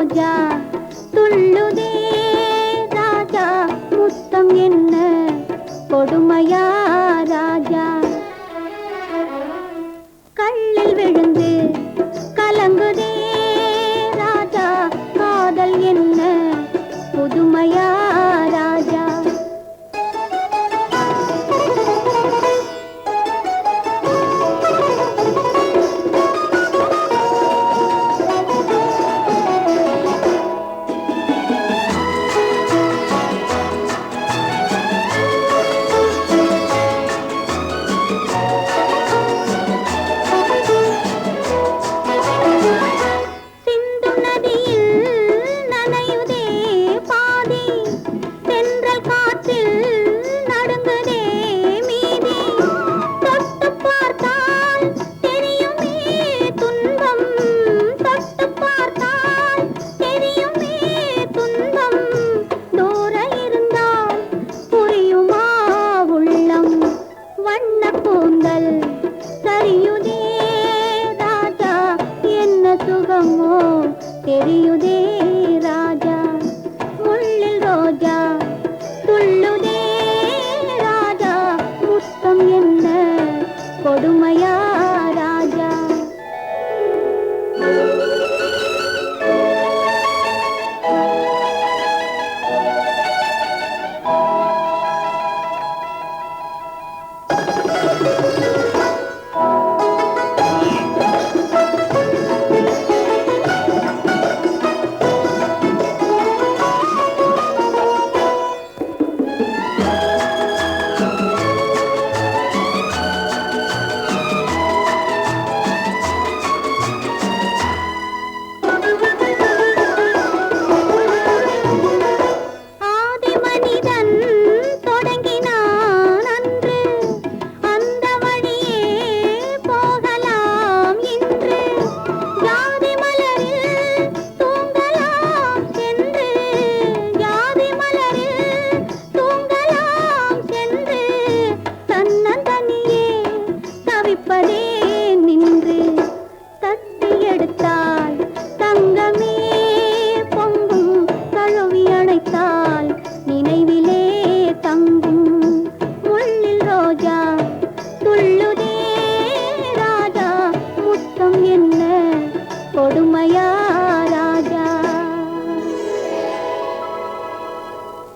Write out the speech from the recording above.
ரோஜா துள்ளுதே ராஜா முத்தம் என்ன கொடுமையா ராஜா கல்லில் கூந்தல் சரியுதே ராஜா என்ன சுகமோ தெரியுதே ராஜா. முள்ளில் ரோஜா துள்ளுதே ராஜா. முத்தம் என்ன கொடுமையா